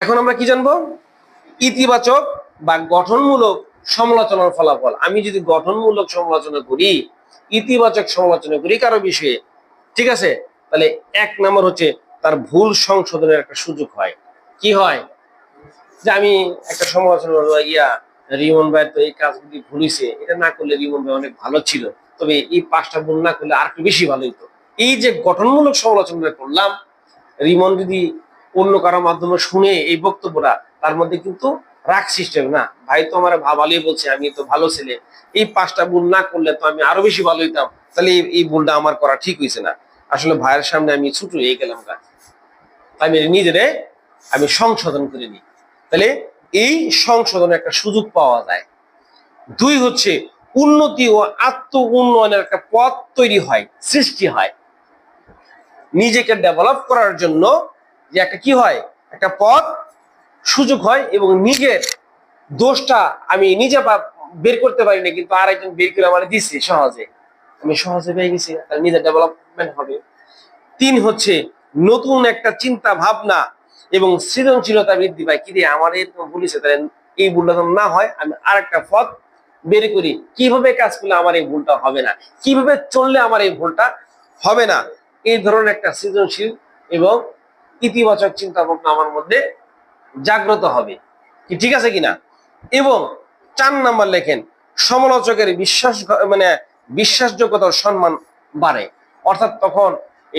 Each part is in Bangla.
এখন আমরা কি জানব? ইতিবাচক বা গঠনমূলক সমালোচনার ফলাফল। আমি যদি গঠনমূলক সমালোচনা করি, ইতিবাচক সমালোচনা করি কারও বিষয়ে, ঠিক আছে? তাহলে এক নম্বর হচ্ছে তার ভুল সংশোধনের একটা সুযোগ হয়। কি হয়? যে আমি একটা সমালোচনা ইয়া, রিমন ভাই তো এই কাজগুলি ভুল হয়েছে এটা না করলে রিমন ভাই অনেক ভালো ছিল। তবে এই পাঁচটা ভুল না করলে আর একটু বেশি ভালো হতো এই যে গঠনমূলক সমালোচনা করলাম, রিমন যদি অন্য কারও মাধ্যমে শুনে এই বক্তব্যটা তার মধ্যে কিন্তু রাগ সিস্টেম না? ভাই তো আমার ভালোই বলছে, আমি তো ভালো ছেলে। এই পাঁচটা ভুল না করলে তো আমি আরও বেশি ভালো হইতাম। তাহলে এই- ভুলটা আমার করা ঠিক হয়েছে না। আসলে ভাইয়ের সামনে আমি ছুটু হয়ে গেলাম কাজ আমি নিজেরে আমি সংশোধন করে নিই। তাহলে এই সংশোধনের একটা সুযোগ পাওয়া যায়। দুই হচ্ছে উন্নতি ও আত্ম উন্নয়নের একটা পথ তৈরি হয়, সৃষ্টি হয়। নিজেকে ডেভেলপ করার জন্য যে একটা কি হয়? একটা পথ সুযোগ হয় এবং নিজের দোষটা আমি নিজে বের করতে পারি না কিন্তু আরেকজন বের করে আমার দিচ্ছে সহজে। আমি সহজে পেয়ে গেছি নিজের ডেভেলপমেন্ট হবে। তিন হচ্ছে নতুন একটা চিন্তা ভাবনা এবং সৃজনশীলতা বৃদ্ধি পায়। কি রে, আমার এরকম বলেছে তাহলে এই ভুলটা যেন না হয়, আমি আরেকটা পথ বের করি। কীভাবে কাজ করলে আমার এই ভুলটা হবে না? কীভাবে চললে আমার এই ভুলটা হবে না? এই ধরনের একটা সৃজনশীল এবং ইতিবাচক চিন্তা ভাবনা আমার মধ্যে জাগ্রত হবে। কি ঠিক আছে কিনা? এবং চার নাম্বার লেখেন, সমালোচকের বিশ্বাস মানে বিশ্বাসযোগ্যতার সম্মান বাড়ে। অর্থাৎ তখন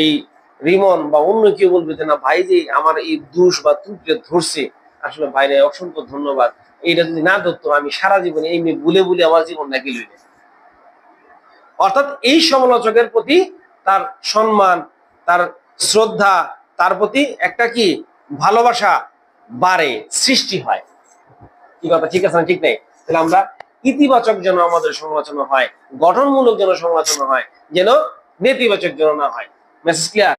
এই রিমন বা অন্য কেউ বলবে যে, না ভাই যে আমার এই দোষ বা ত্রুটি ধরছে, আসলে বাইরে অসংখ্য ধন্যবাদ। এইটা যদি না ধরতো, আমি সারা জীবনে এই মেয়ে বলে বলে আমার জীবনটা গেল অর্থাৎ এই সমালোচকের প্রতি তার সম্মান, তার শ্রদ্ধা তার প্রতি একটা কি ভালোবাসা বাড়ে, সৃষ্টি হয়। কি কথা ঠিক আছে না ঠিক নেই? তাহলে আমরা ইতিবাচক যেন আমাদের সমালোচনা হয়, গঠনমূলক যেন সমালোচনা হয়, যেন নেতিবাচক যেন না হয়। Message clear